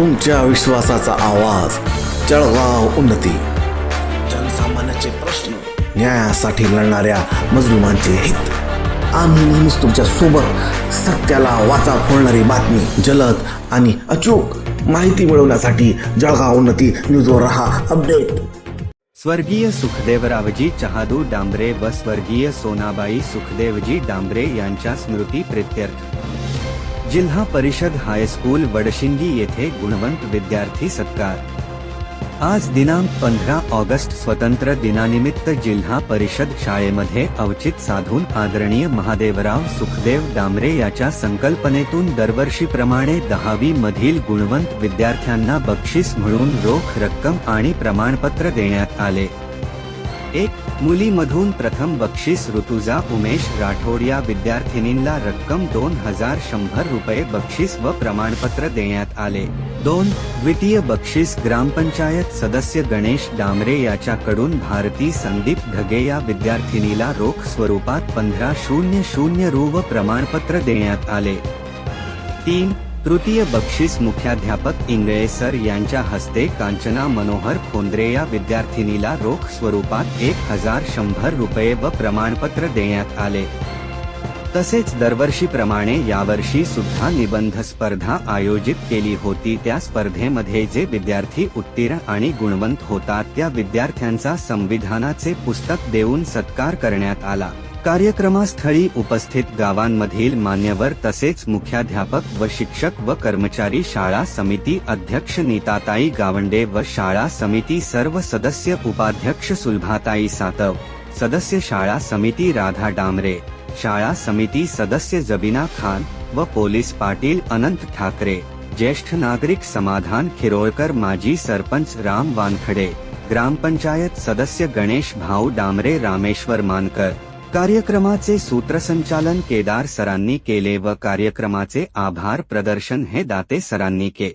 तुमच्या विश्वासाचा आवाज. जळगाव उन्नती. जनसामान्याचे प्रश्न न्यायासाठी लढणाऱ्या मजलुमांचे हित. आम्ही नेहमीच तुमच्यासोबत सत्याला वाचा फोडणारी बातमी जलद आणि अचूक माहिती मिळवण्यासाठी जळगाव उन्नती न्यूजवर रहा अपडेट. स्वर्गीय सुखदेवरावजी चहादू डांबरे व स्वर्गीय सोनाबाई सुखदेवजी डांबरे यांच्या स्मृती प्रित्यर्थ. जिल्हा परिषद हायस्कूल वडशिंगी येथे गुणवंत विद्यार्थी सत्कार. आज दिनांक पंधरा ऑगस्ट स्वतंत्र दिनानिमित्त जिल्हा परिषद शाळेमध्ये अवचित साधून आदरणीय महादेवराव सुखदेव डांबरे याच्या संकल्पनेतून दरवर्षीप्रमाणे दहावी मधील गुणवंत विद्यार्थ्यांना बक्षीस म्हणून रोख रक्कम आणि प्रमाणपत्र देण्यात आले. एक मुलीमधून प्रथम बक्षीस ऋतुजा उमेश राठोड या विद्यार्थिनींना रक्कम दोन हजार शंभर रुपये बक्षीस व प्रमाणपत्र देण्यात आले. दोन द्वितीय बक्षीस ग्रामपंचायत सदस्य गणेश डांबरे याच्याकडून भारती संदीप ढगे या विद्यार्थिनीला रोख स्वरूपात पंधरा शून्य शून्य रु व प्रमाणपत्र देण्यात आले. तीन तृतीय बक्षीस मुख्याध्यापक इंगळे सर यांच्या हस्ते कांचना मनोहर खोंद्रे या विद्यार्थिनीला रोख स्वरूपात एक हजार शंभर रुपये व प्रमाणपत्र देण्यात आले. तसेच दरवर्षीप्रमाणे यावर्षी सुद्धा निबंध स्पर्धा आयोजित केली होती. त्या स्पर्धेमध्ये जे विद्यार्थी उत्तीर्ण आणि गुणवंत होतात त्या विद्यार्थ्यांचा संविधानाचे पुस्तक देऊन सत्कार करण्यात आला. कार्यक्रमास्थळी उपस्थित गावांमधील मान्यवर तसेच मुख्याध्यापक व शिक्षक व कर्मचारी शाळा समिती अध्यक्ष नीताताई गावंडे व शाळा समिती सर्व सदस्य उपाध्यक्ष सुलभाताई सातव सदस्य शाळा समिती राधा डांबरे शाळा समिती सदस्य जबीना खान व पोलीस पाटील अनंत ठाकरे ज्येष्ठ नागरिक समाधान खिरोळकर माजी सरपंच राम वानखडे ग्रामपंचायत सदस्य गणेश भाऊ डांबरे रामेश्वर मानकर कार्यक्रमाचे सूत्रसंचालन केदार सरांनी केले व कार्यक्रमाचे आभार प्रदर्शन हे दाते सरांनी के.